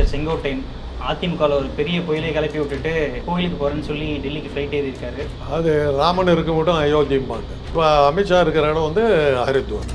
அமைச்சர் செங்கோட்டையன் அதிமுகவில் ஒரு பெரிய புயலை கிளப்பி விட்டுட்டு கோயிலுக்கு போகிறேன்னு சொல்லி டெல்லிக்கு ஃப்ளைட் ஏறியிருக்காரு. அது ராமன் இருக்க மட்டும் அயோத்தியம்பாங்க. இப்போ அமித்ஷா இருக்கிற இடம் வந்து ஹரித்வார்.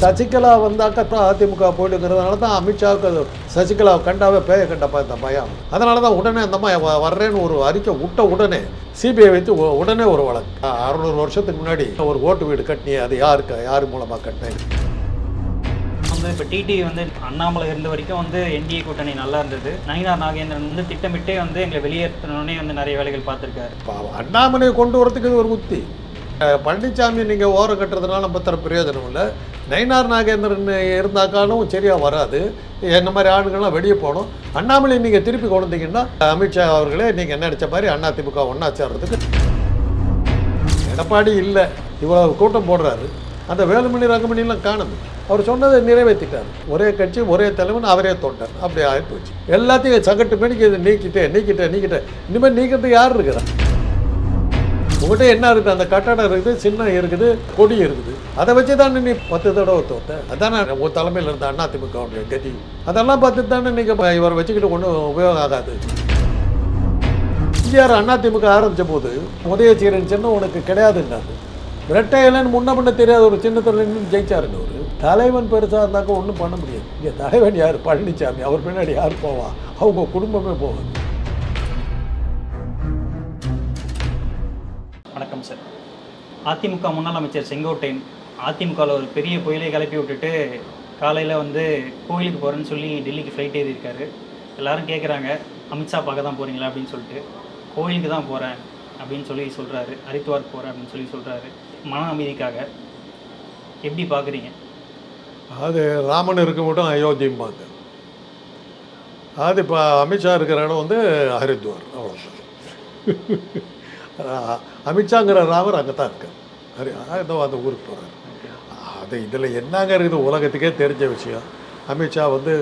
சசிகலா வந்தாக்கா அதிமுக போயிட்டுங்கிறதுனால தான் அமித்ஷாவுக்கு அது சசிகலா கண்டாவே பேய கண்டப்பா இந்த பயம். அதனால தான் உடனே அந்த அம்மா வர்றேன்னு ஒரு அறிக்கை விட்ட உடனே சிபிஐ வைத்து உடனே ஒரு வழக்கு. அறுநூறு வருஷத்துக்கு முன்னாடி ஒரு ஓட்டு வீடு கட்டினி அது யாருக்கு யார் மூலமாக கட்டினேன் வந்து இப்போ டிடி வந்து அண்ணாமலை இருந்த வரைக்கும் வந்து என்டிஏ கூட்டணி நல்லா இருந்தது. நயினார் நாகேந்திரன் வந்து திட்டமிட்டே வந்து எங்களை வெளியேற்றணுன்னே வந்து நிறைய வேலைகள் பார்த்துருக்காரு. அண்ணாமலையை கொண்டு வரதுக்கு இது ஒரு உத்தி. பழனிசாமி நீங்கள் ஓரம் கட்டுறதுனால நம்ம தர பிரயோஜனம் இல்லை. நயினார் நாகேந்திரன் இருந்தாக்காலும் சரியாக வராது. என்ன மாதிரி ஆளுங்கள்லாம் வெளியே போகணும். அண்ணாமலை நீங்கள் திருப்பி கொண்டு வந்தீங்கன்னா அமித்ஷா அவர்களே நீங்கள் நினச்ச மாதிரி அண்ணா திமுக ஒன்றா சேர்றதுக்கு எடப்பாடி இல்லை. இவ்வளோ கூட்டம் போடுறாரு. அந்த வேலுமணி ரங்கமணிலாம் காணுது அவர் சொன்னதை நிறைவேற்றிட்டார். ஒரே கட்சி ஒரே தலைவன் அவரே தொண்டார் அப்படி ஆகிட்டு போச்சு எல்லாத்தையும் சங்கட்டு மணிக்கு இதை நீக்கிட்டே நீக்கிட்டே நீக்கிட்டே. இனிமேல் நீக்கிறதுக்கு யார் இருக்கிறா? உங்கள்கிட்ட என்ன இருக்குது? அந்த கட்டடம் இருக்குது சின்னம் இருக்குது கொடி இருக்குது. அதை வச்சு தானே நீ பத்து தடவை தோத்த? அதானே உன் தலைமையில் இருந்த அண்ணா திமுக கதி. அதெல்லாம் பார்த்து தானே நீங்கள் இவரை வச்சுக்கிட்டு ஒன்றும் உபயோகம் ஆகாது எம்ஜிஆர் அண்ணா திமுக ஆரம்பித்த போது உதயசீரன் சின்னம் உனக்கு கிடையாதுன்னாரு. இல்லைன்னு முன்ன பண்ண தெரியாத ஒரு சின்னத்தில் நின்று ஜெயிச்சாருங்க ஒரு தலைவன் பெருசாக இருந்தாக்க ஒன்றும் பண்ண முடியாது. இங்கே தலைவன் யார்? பழனிசாமி அவர் பின்னாடி யார் போவா? அவங்க குடும்பமே போவாங்க வணக்கம் சார் அதிமுக முன்னாள் அமைச்சர் செங்கோட்டையன் அதிமுகவில் ஒரு பெரிய புயலை கிளப்பி விட்டுட்டு காலையில் வந்து கோயிலுக்கு போகிறேன்னு சொல்லி டெல்லிக்கு ஃப்ளைட் ஏறியிருக்காரு. எல்லாரும் கேட்குறாங்க அமித்ஷா பார்க்க தான் போகிறீங்களா அப்படின்னு சொல்லிட்டு. கோயிலுக்கு தான் போகிறேன் அப்படின்னு சொல்லி சொல்கிறாரு ஹரித்வார் போகிறேன் அப்படின்னு சொல்லி சொல்கிறாரு மன அமைதிக்காக. எப்படி பார்க்குறீங்க அது ராமன் இருக்க மட்டும் அயோத்தியம்பாங்க அது இப்போ அமித்ஷா இருக்கிற இடம் வந்து ஹரித்வார் அவ்வளோதான் அமித்ஷாங்கிற ராமர் அங்கே தான் இருக்கார். ஹரி ஏதோ அந்த ஊருக்கு போகிறார் அது இதில் என்னங்க இருக்குது? உலகத்துக்கே தெரிஞ்ச விஷயம். அமித்ஷா வந்து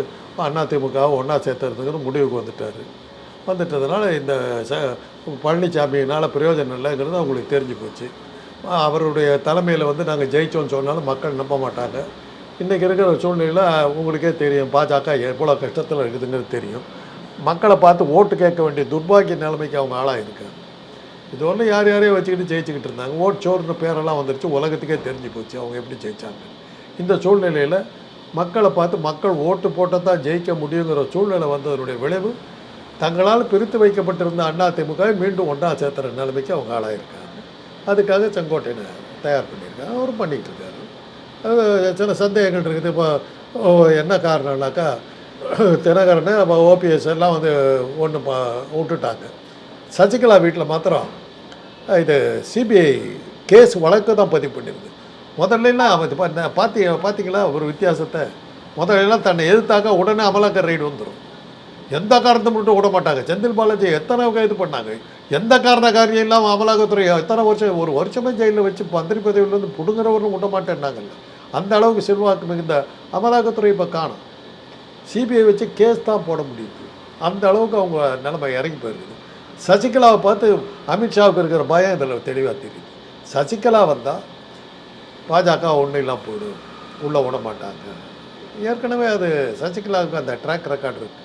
அதிமுக ஒன்றா சேர்த்துறதுங்கிற முடிவுக்கு வந்துட்டார். வந்துட்டதுனால இந்த ச பழனிசாமியினால் பிரயோஜனம் இல்லைங்கிறது அவங்களுக்கு தெரிஞ்சு போச்சு. அவருடைய தலைமையில் வந்து நாங்கள் ஜெயித்தோன்னு சொன்னாலும் மக்கள் நம்ப மாட்டாங்க. இன்றைக்கி இருக்கிற சூழ்நிலையில் உங்களுக்கே தெரியும் பாஜக எவ்வளோ கஷ்டத்தில் இருக்குதுங்கிறது தெரியும். மக்களை பார்த்து ஓட்டு கேட்க வேண்டிய துர்பாக்கிய நிலைமைக்கு அவங்க ஆளாக இருக்காங்க இது ஒன்று யார் யாரையும் வச்சுக்கிட்டு ஜெயிச்சுக்கிட்டு இருந்தாங்க. ஓட் சோர்னு பேரெல்லாம் வந்துருச்சு. உலகத்துக்கே தெரிஞ்சு போச்சு அவங்க எப்படி ஜெயிச்சாங்க இந்த சூழ்நிலையில் மக்களை பார்த்து மக்கள் ஓட்டு போட்டால் தான் ஜெயிக்க முடியுங்கிற சூழ்நிலை வந்ததனுடைய விளைவு தங்களால் பிரித்து வைக்கப்பட்டிருந்த அண்ணா திமுக மீண்டும் ஒன்றா சேர்த்துற நிலைமைக்கு அவங்க ஆளாயிருக்காங்க. அதுக்காக செங்கோட்டையனை தயார் பண்ணியிருக்காங்க. அவரும் பண்ணிகிட்டு இருக்காரு. சில சந்தேகங்கள் இருக்குது. இப்போ என்ன காரணம்னாக்கா தினகரனை ஓபிஎஸ் எல்லாம் வந்து ஒன்று விட்டுட்டாங்க. சசிகலா வீட்டில் மாத்திரம் இது சிபிஐ கேஸ் வழக்கு தான் பதிவு பண்ணியிருக்கு முதல்லலாம் அவன் இது பா- பாத்தி பார்த்தீங்களா ஒரு வித்தியாசத்தை. முதல்லலாம் தன்னை எதிர்த்தாக்க உடனே அமலாக்க ரைடு வந்துடும் எந்த காரணத்தை மட்டும் விட மாட்டாங்க. செந்தில் பாலாஜி எத்தனை இது பண்ணாங்க? எந்த காரண காரியம் இல்லாமல் அமலாக்கத்துறை எத்தனை வருஷம் ஒரு வருஷமே ஜெயிலில் வச்சு மந்திரி பதவியிலேருந்து பிடுங்குறவரும் விட மாட்டேன்னாங்கல்ல. அந்த அளவுக்கு செல்வாக்கு மிகுந்த அமலாக்கத்துறை இப்போ காணும். சிபிஐ வச்சு கேஸ் தான் போட முடியுது. அந்த அளவுக்கு அவங்க நிலைமை இறங்கி போயிருக்குது சசிகலாவை பார்த்து அமித்ஷாவுக்கு இருக்கிற பயம் இதில் தெளிவாக தெரியுது. சசிகலா வந்தால் பாஜக ஒன்றும் இல்லாமல் போயிடும். உள்ளே விட மாட்டாங்க. ஏற்கனவே அது சசிகலாவுக்கு அந்த ட்ராக் ரெக்கார்டு இருக்குது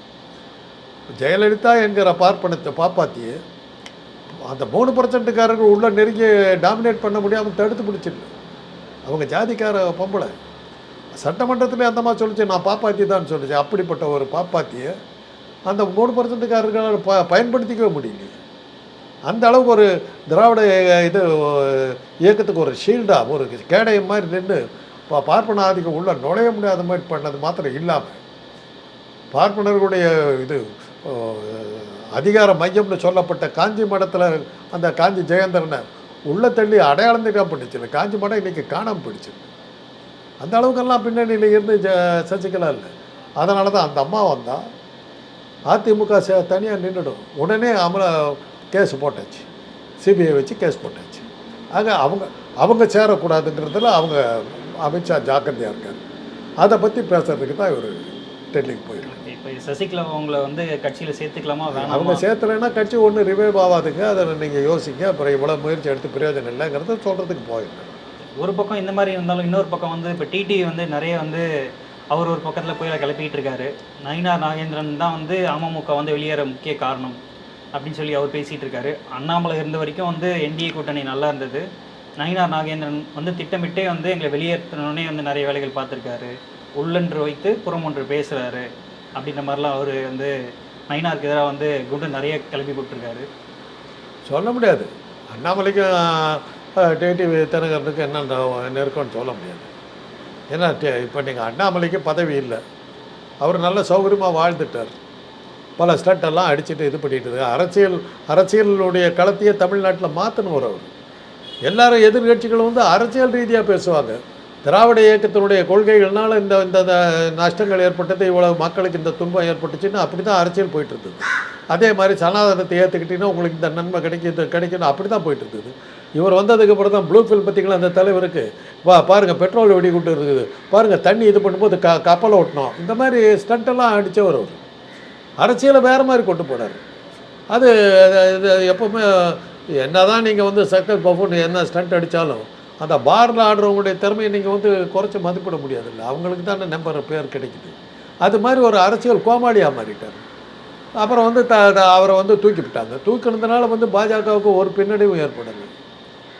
ஜெயலலிதா என்கிற பார்ப்பனத்தை பாப்பாத்தியே அந்த மூணு பர்சன்ட்டுக்காரர்கள் உள்ளே நெருங்கி டாமினேட் பண்ண முடியாமல் தடுத்து பிடிச்சிருக்கு. அவங்க ஜாதிக்கார பொம்பளை. சட்டமன்றத்தில் அந்த மாதிரி சொல்லிச்சு நான் பாப்பாத்தி தான் சொல்லிச்சு. அப்படிப்பட்ட ஒரு பாப்பாத்தியை அந்த மூணு பர்சன்ட்டுக்காரர்களால் ப பயன்படுத்திக்கவே முடியல அந்த அளவுக்கு ஒரு திராவிட இது இயக்கத்துக்கு ஒரு ஷீல்டாக ஒரு கேடயம் மாதிரி நின்று இப்போ பார்ப்பன ஆதிக்கம் உள்ளே நுழைய முடியாத மாதிரி பண்ணது மாத்திரம் இல்லாமல் பார்ப்பனர்களுடைய இது அதிகார மையம்னு சொல்லப்பட்ட காஞ்சி மடத்தில் அந்த காஞ்சி ஜெயேந்திரனை உள்ளே தள்ளி அடையாளம் தெரியாம பண்ணிச்சு இந்த காஞ்சி மடம் இன்றைக்கி காணாமல் போயிடுச்சு. அந்த அளவுக்கெல்லாம் பின்னணியில் இருந்து ஜ சசிகலா இல்லை. அதனால தான் அந்த அம்மா வந்தால் அதிமுக சே தனியாக நின்றுடும் உடனே அமல கேஸ் போட்டாச்சு. சிபிஐ வச்சு கேஸ் போட்டாச்சு. ஆக அவங்க அவங்க சேரக்கூடாதுங்கிறதுல அவங்க அமித்ஷா ஜாக்கிரதையாக இருக்கார். அதை பற்றி பேசுகிறதுக்கு தான் இவர் டெல்லிக்கு போயிருக்காங்க இப்போ சசிகலா அவங்கள வந்து கட்சியில் சேர்த்துக்கலாமா அவங்க வேணாமா சேர்த்துலன்னா கட்சி ஒன்று ரிவைவ் ஆகாதுங்க. அதை நீங்கள் யோசிங்க. அப்புறம் இவ்வளோ முயற்சி எடுத்து பிரயோஜனம் இல்லைங்கிறத சொல்கிறதுக்கு போயிருக்கேன் ஒரு பக்கம் இந்த மாதிரி இருந்தாலும் இன்னொரு பக்கம் வந்து இப்போ டிடி வந்து நிறைய வந்து அவர் ஒரு பக்கத்தில் புயலை கிளப்பிக்கிட்டு இருக்காரு. நயினார் நாகேந்திரன் தான் வந்து அமமுக வந்து வெளியேற முக்கிய காரணம் அப்படின்னு சொல்லி அவர் பேசிகிட்டு இருக்காரு. அண்ணாமலை இருந்த வரைக்கும் வந்து என்டிஏ கூட்டணி நல்லா இருந்தது. நயினார் நாகேந்திரன் வந்து திட்டமிட்டே வந்து எங்களை வெளியேற்றணுன்னே வந்து நிறைய வேலைகள் பார்த்துருக்காரு. உள்ளன்று வைத்து புறம் ஒன்று பேசுகிறாரு அப்படின்ற மாதிரிலாம் அவர் வந்து நயினாருக்கு எதிராக வந்து குண்டு நிறைய கிளம்பி போட்டிருக்காரு. சொல்ல முடியாது. அண்ணாமலைக்கும் டிடிவி தினகரனுக்கும் என்ன நெருக்கம்னு சொல்ல முடியாது. ஏன்னா இப்போ நீங்கள் அண்ணாமலைக்கு பதவி இல்லை. அவர் நல்ல சௌகரியமாக வாழ்ந்துட்டார். பல ஸ்டட் எல்லாம் அடிச்சுட்டு இது பண்ணிட்டு அரசியல் அரசியலுடைய களத்தையே தமிழ்நாட்டில் மாற்றணும் அவர். எல்லாரும் எதிர்கட்சிகளும் வந்து அரசியல் ரீதியாக பேசுவாங்க. திராவிட இயக்கத்தினுடைய கொள்கைகள்னால இந்த இந்த இந்த நஷ்டங்கள் ஏற்பட்டது இவ்வளவு மக்களுக்கு இந்த துன்பம் ஏற்பட்டுச்சுன்னு அப்படி தான் அரசியல் போயிட்டு இருந்தது அதே மாதிரி சனாதனத்தை ஏற்றுக்கிட்டீங்கன்னா உங்களுக்கு இந்த நன்மை கிடைக்கும் கிடைக்கணும் அப்படி தான் போயிட்டு இருந்தது இவர் வந்ததுக்கு அப்புறம் தான் ப்ளூ ஃபில் பார்த்திங்களா அந்த தலைவருக்கு? வா பாருங்கள் பெட்ரோல் வெடிக்கிட்டு இருக்குது. பாருங்கள் தண்ணி இது பண்ணும்போது க கப்பலை ஓட்டணும் இந்த மாதிரி ஸ்டண்ட்டெல்லாம் அடித்தவர் அவர். அரசியலை வேறு மாதிரி கொண்டு போனார். அது இது எப்போவுமே என்ன தான் நீங்கள் வந்து சக்கர் பஃபுன் என்ன ஸ்டண்ட் அடித்தாலும் அந்த பாரில் ஆடுறவங்களுடைய திறமையை நீங்கள் வந்து குறைச்சி மதிப்பிட முடியாதுல்ல. அவங்களுக்கு தானே நம்பர் பேர் கிடைக்குது. அது மாதிரி ஒரு அரசியல் கோமாளியாக மாறிட்டார். அப்புறம் வந்து த த- அவரை வந்து தூக்கி விட்டாங்க. தூக்கினதுனால வந்து பாஜகவுக்கு ஒரு பின்னடைவு ஏற்படலை.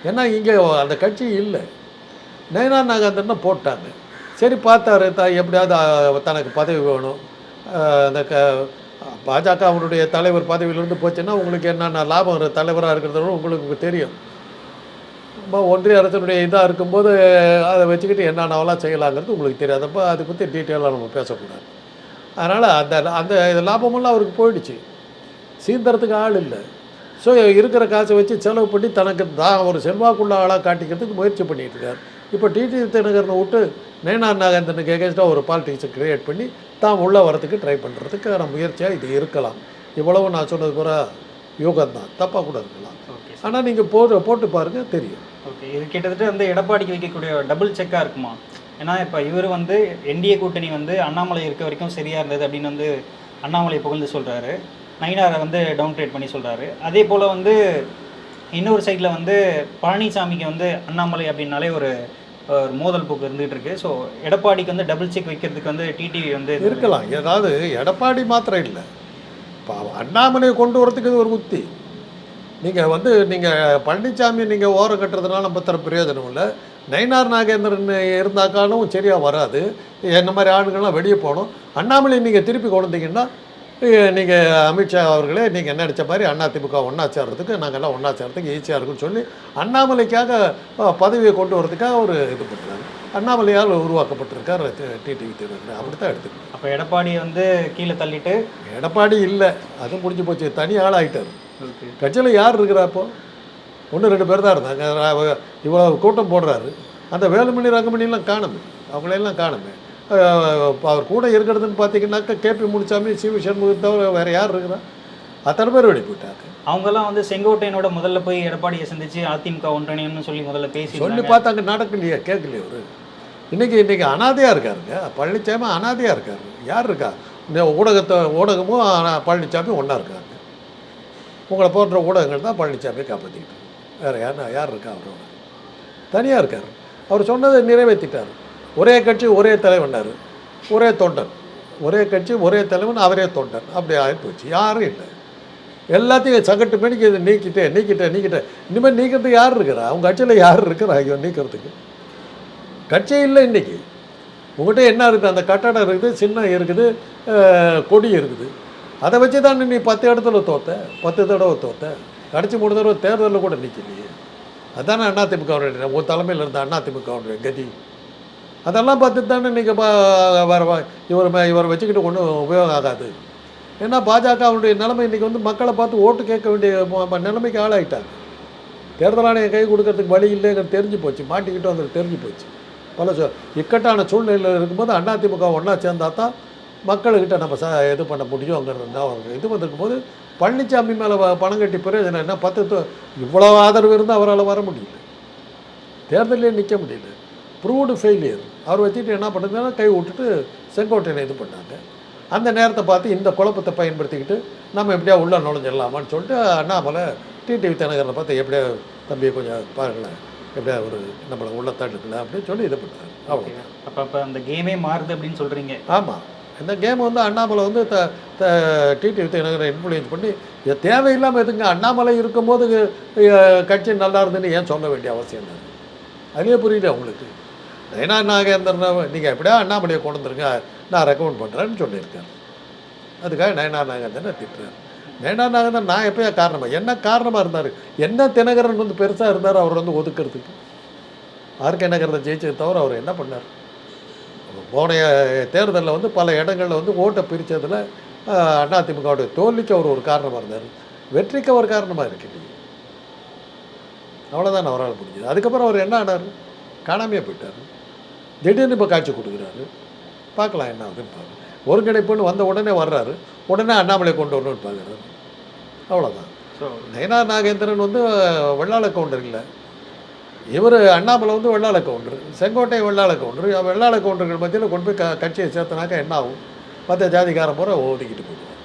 ஏன்னா இங்கே அந்த கட்சி இல்லை. நயனா நாகேந்திரனை போட்டாங்க. சரி பார்த்தாரு த எப்படியாவது தனக்கு பதவி வேணும். அந்த க பாஜக அவருடைய தலைவர் பதவியிலிருந்து போச்சுன்னா உங்களுக்கு என்னென்ன லாபம் தலைவராக இருக்கிறது உங்களுக்கு தெரியும். ஒன்றிய அரசினுடைய இதாக இருக்கும்போது அதை வச்சுக்கிட்டு என்னென்னவெல்லாம் செய்யலாங்கிறது உங்களுக்கு தெரியாதப்போ அதை பற்றி டீட்டெயிலாக நம்ம பேசக்கூடாது. அதனால் அந்த அந்த லாபமெல்லாம் அவருக்கு போயிடுச்சு. சீந்தறதுக்கு ஆள் இல்லை. ஸோ இருக்கிற காசை வச்சு செலவு பண்ணி தனக்கு தான் ஒரு செல்வாக்குள்ள ஆளாக காட்டிக்கிறதுக்கு முயற்சி பண்ணிட்டு இருக்கார். இப்போ டிடி தினகரனை விட்டு நயனார் நாகேந்திரனுக்கு எகேன்ஸ்டாக ஒரு பாலிடிக்ஸை கிரியேட் பண்ணி தான் உள்ளே வரதுக்கு ட்ரை பண்ணுறதுக்கான முயற்சியாக இது இருக்கலாம். இவ்வளவு நான் சொன்னது பூரா யோகம் தான் தப்பாக கூட இருக்கலாம். ஓகே ஆனால் நீங்கள் போட்டு போட்டு பாருங்கள் தெரியும். ஓகே இது கிட்டத்தட்ட வந்து எடப்பாடிக்கு வைக்கக்கூடிய டபுள் செக்காக இருக்குமா? ஏன்னா இப்போ இவர் வந்து என்டிஏ கூட்டணி வந்து அண்ணாமலை இருக்க வரைக்கும் சரியாக இருந்தது அப்படின்னு வந்து அண்ணாமலை புகழ்ந்து சொல்கிறாரு நயினாரை வந்து டவுன் ட்ரேட் பண்ணி சொல்கிறாரு அதே போல் வந்து இன்னொரு சைடில் வந்து பழனிசாமிக்கு வந்து அண்ணாமலை அப்படின்னாலே ஒரு ஒரு மோதல் போக்கு இருந்துகிட்டு இருக்கு. ஸோ எடப்பாடிக்கு வந்து டபுள் செக் வைக்கிறதுக்கு வந்து டிடிவி வந்து இருக்கலாம். ஏதாவது எடப்பாடி மாத்திரம் இல்லை. இப்போ அண்ணாமலையை கொண்டு வரதுக்கு இது ஒரு உத்தி. நீங்கள் வந்து நீங்கள் பழனிசாமி நீங்கள் ஓரம் கட்டுறதுனால நம்ம தர பிரயோஜனம் இல்லை. நயினார் நாகேந்திரன் இருந்தாக்காலும் சரியாக வராது. என்ன மாதிரி ஆளுங்கள்லாம் வெளியே போகணும். அண்ணாமலை நீங்கள் திருப்பி கொண்டு வந்தீங்கன்னா நீங்கள் அமித்ஷா அவர்களே நீங்கள் என்ன நினச்ச மாதிரி அதிமுக ஒன்றா சேர்றதுக்கு நாங்கள்லாம் ஒன்றா சேர்றதுக்கு ஈஸியாக இருக்குன்னு சொல்லி அண்ணாமலைக்காக பதவியை கொண்டு வரதுக்காக அவர் இது பண்ணுறாங்க அண்ணாமலையால் உருவாக்கப்பட்டிருக்கார் டிடிவி தேர்தல் அப்படி தான் எடுத்துக்கணும். அப்போ எடப்பாடியை வந்து கீழே தள்ளிட்டு எடப்பாடி இல்லை. அது முடிஞ்சு போச்சு. தனி ஆள் ஆயிட்டார். ஓகே கட்சியில் யார் இருக்கிறா அப்போ? ஒன்று ரெண்டு பேர் தான் இருந்தாங்க. இவ்வளோ கூட்டம் போடுறாரு. அந்த வேலுமணி ரங்கமணிலாம் காணுமே. அவங்களையெல்லாம் காணுமே. அவர் கூட இருக்கிறதுன்னு பார்த்தீங்கன்னாக்கா KP Munisamy C V Shanmugam தவிர வேறு யார் இருக்கிறா? அத்தனை பேர் வெளியே போயிட்டாங்க. அவங்கெல்லாம் வந்து செங்கோட்டையனோட முதல்ல போய் எடப்பாடியை சந்திச்சு அதிமுக ஒன்றிணையம்னு சொல்லி முதல்ல பேசி சொல்லி பார்த்தாங்க நடக்கலையே கேட்கலையே அவரு. இன்னைக்கு இன்னைக்கு அனாதையாக இருக்காருங்க. பழனிசாமி அனாதையாக இருக்காரு. யார் இருக்கா? இந்த ஊடகத்தை ஊடகமும் பழனிசாமி ஒன்றா இருக்காங்க. உங்களை போன்ற ஊடகங்கள் தான் பழனிசாமியை காப்பாற்றிக்கிட்டு வேறு யார் யார் இருக்கா அவரோட? தனியாக இருக்கார். அவர் சொன்னதை நிறைவேற்றிட்டார் ஒரே கட்சி ஒரே தலைவனார் ஒரே தொண்டன். ஒரே கட்சி ஒரே தலைவன் அவரே தொண்டன். அப்படி ஆகிப்போச்சு யாரும் இல்லை. எல்லாத்தையும் சகட்டு மணிக்கு இதை நீக்கிட்டேன் நீக்கிட்டேன் நீக்கிட்டேன் இனிமேல் நீக்கிறதுக்கு யார் இருக்கிறா? அவங்க கட்சியில் யார் இருக்கிறா ஐயோ நீக்கிறதுக்கு? கட்சியே இல்லை இன்றைக்கி உங்கள்கிட்ட என்ன இருக்குது அந்த கட்டடம் இருக்குது சின்னம் இருக்குது கொடி இருக்குது. அதை வச்சு தான் நீ பத்து இடத்துல தோத்த பத்து தடவை தோத்த. கடைசி மூணு தடவை தேர்தலில் கூட நிற்கலையே அதானே அதிமுகவுடைய உன் தலைமையில் இருந்த அதிமுகவுடைய கதி. அதெல்லாம் பார்த்து தானே நீங்கள் வர இவர் ம- இவரை வச்சுக்கிட்டு ஒன்றும் உபயோகம் ஆகாது. ஏன்னா பாஜகவுடைய நிலைமை இன்றைக்கி வந்து மக்களை பார்த்து ஓட்டு கேட்க வேண்டிய ம- நிலைமைக்கு ஆளாயிட்டாங்க. தேர்தல் ஆணையம் கை கொடுக்கறதுக்கு வழி இல்லைங்கிறது தெரிஞ்சு போச்சு. மாட்டிக்கிட்டு வந்து தெரிஞ்சு போச்சு. பல சொ இக்கட்டான சூழ்நிலையில் இருக்கும்போது அதிமுக ஒன்றா சேர்ந்தா தான் மக்கள்கிட்ட நம்ம ச இது பண்ண முடியுங்கிறது தான் அவங்க இது வந்திருக்கும் போது பழனிசாமி மேலே பணம் கட்டி பிரயோஜனம் என்ன பத்து இவ்வளோ ஆதரவு இருந்து அவரால் வர முடியல. தேர்தலே நிற்க முடியல. ப்ரூவ்டு ஃபெயிலியர் அவர் வச்சுட்டு என்ன பண்ணுறதுன்னா கை விட்டுட்டு செங்கோட்டையனை இது பண்ணாங்க. அந்த நேரத்தை பார்த்து இந்த குழப்பத்தை பயன்படுத்திக்கிட்டு நம்ம எப்படியா உள்ளே நுழைஞ்சிடலாமான்னு சொல்லிட்டு அண்ணாமலை டிடிவி தினகரனை பார்த்து எப்படியா தம்பி கொஞ்சம் பாருங்களேன் எப்படியா ஒரு நம்மளை உள்ள தள்ளுக்கல அப்படின்னு சொல்லி இது பண்ணார் அவ்வளோ அப்போ அப்போ அந்த கேமே மாறுது அப்படின்னு சொல்கிறீங்க ஆமாம் இந்த கேம் வந்து அண்ணாமலை வந்து த த டிடி விஜயநகரை இன்ஃப்ளூயன்ஸ் பண்ணி தேவையில்லாமல் எதுங்க அண்ணாமலை இருக்கும்போது கட்சி நல்லா இருந்துன்னு ஏன் சொல்ல வேண்டிய அவசியம் இல்லை? அதுவே புரியல உங்களுக்கு? நயனா நாகேந்திரன் நீங்கள் எப்படியா அண்ணாமலையை கொண்டு வந்துருங்க நான் ரெக்கமெண்ட் பண்ணுறேன்னு சொல்லியிருக்காரு. அதுக்காக நயனா நாகேந்திரன் திட்டுறாரு. நயனா நாகேந்திரன் நான் எப்போயா காரணமாக என்ன காரணமாக இருந்தார்? என்ன தினகரன் வந்து பெருசாக இருந்தார் அவர் வந்து ஒதுக்கிறதுக்கு? ஆர்கே நகரத்தை ஜெயிச்சதை தவிர அவர் என்ன பண்ணார்? போன தேர்தலில் வந்து பல இடங்களில் வந்து ஓட்டை பிரித்ததில் அதிமுகவுடைய தோல்விக்கு அவர் ஒரு காரணமாக இருந்தார். வெற்றிக்கு அவர் காரணமாக இருக்கு அவ்வளோதான் அவரால் முடிஞ்சது. அதுக்கப்புறம் அவர் என்ன ஆனார்? காணாமையே போயிட்டார். திடீர்னு இப்போ காட்சி கொடுக்குறாரு. பார்க்கலாம் என்ன ஆகுதுன்னு பார்க்கலாம் ஒருங்கிணைப்புன்னு வந்த உடனே வர்றாரு. உடனே அண்ணாமலை கொண்டு வரணும்னு பார்க்குறாரு அவ்வளோதான் ஸோ நயனார் நாகேந்திரன் வந்து வெள்ளாள கவுண்டர் இல்லை. இவர் அண்ணாமலை வந்து வெள்ளாள கவுண்டர் செங்கோட்டை வெள்ளாள கவுண்டர். வெள்ளாள கவுண்டர்கள் மத்தியில் கொண்டு போய் க கட்சியை சேர்த்தனாக்கா என்ன ஆகும்? மற்ற ஜாதிக்காரன் பூரா ஒதுக்கிட்டு போயிடுவான்.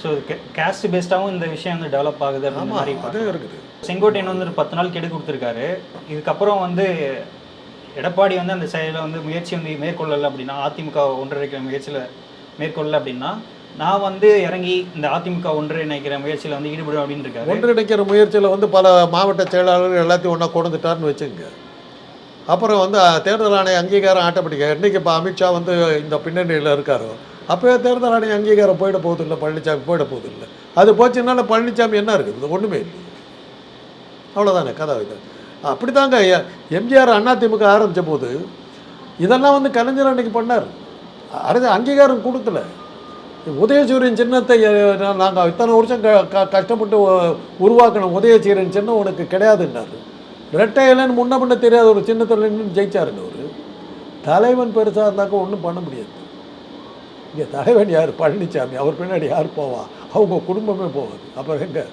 ஸோ கேஸ்ட் பேஸ்டாகவும் இந்த விஷயம் வந்து டெவலப் ஆகுது அப்படின்ற மாதிரி அது இருக்குது. செங்கோட்டையன் வந்து பத்து நாள் கெடு கொடுத்துருக்காரு. இதுக்கப்புறம் வந்து எடப்பாடி வந்து அந்த செயலில் வந்து முயற்சி வந்து மேற்கொள்ளலை அப்படின்னா அதிமுக ஒன்றிணைக்கிற முயற்சியில் மேற்கொள்ளல அப்படின்னா நான் வந்து இறங்கி இந்த அதிமுக ஒன்றிணைக்கிற முயற்சியில் வந்து ஈடுபடும் அப்படின்னு இருக்காரு. ஒன்றிணைக்கிற முயற்சியில் வந்து பல மாவட்ட செயலாளர்கள் எல்லாத்தையும் ஒன்றா கொண்டுட்டார்னு வச்சுங்க அப்புறம் வந்து தேர்தல் ஆணைய அங்கீகாரம் ஆட்டோமேட்டிக்காக இன்றைக்கி இப்போ அமித்ஷா வந்து இந்த பின்னணியில் இருக்காரோ. அப்போயே தேர்தல் ஆணைய அங்கீகாரம் போயிட போகுது இல்லை பழனிசாமி போயிட போகுது இல்லை. அது போச்சுனால பழனிசாமி என்ன இருக்குது? ஒன்றுமே இல்லை. அவ்வளோதானே கதை இது. அப்படி தாங்க எம்ஜிஆர் அதிமுக ஆரம்பித்த போது இதெல்லாம் வந்து கலைஞர் அன்னைக்கு பண்ணார். அரசு அங்கீகாரம் கொடுக்கல. உதயசூரியன் சின்னத்தை நாங்கள் இத்தனை வருஷம் க க கஷ்டப்பட்டு உருவாக்கணும் உதயசூரியன் சின்னம் உனக்கு கிடையாதுன்னாரு. ரெட்டை இலைன்னு முன்ன பண்ண தெரியாத ஒரு சின்னத்தில் நின்று ஜெயிச்சாருன்னு அவர். தலைவன் பெருசாக இருந்தாக்க ஒன்றும் பண்ண முடியாது. இங்கே தலைவன் யார்? பழனிசாமி அவர் பின்னாடி யார் போவா? அவங்க குடும்பமே போவாது. அப்புறம் எங்கே?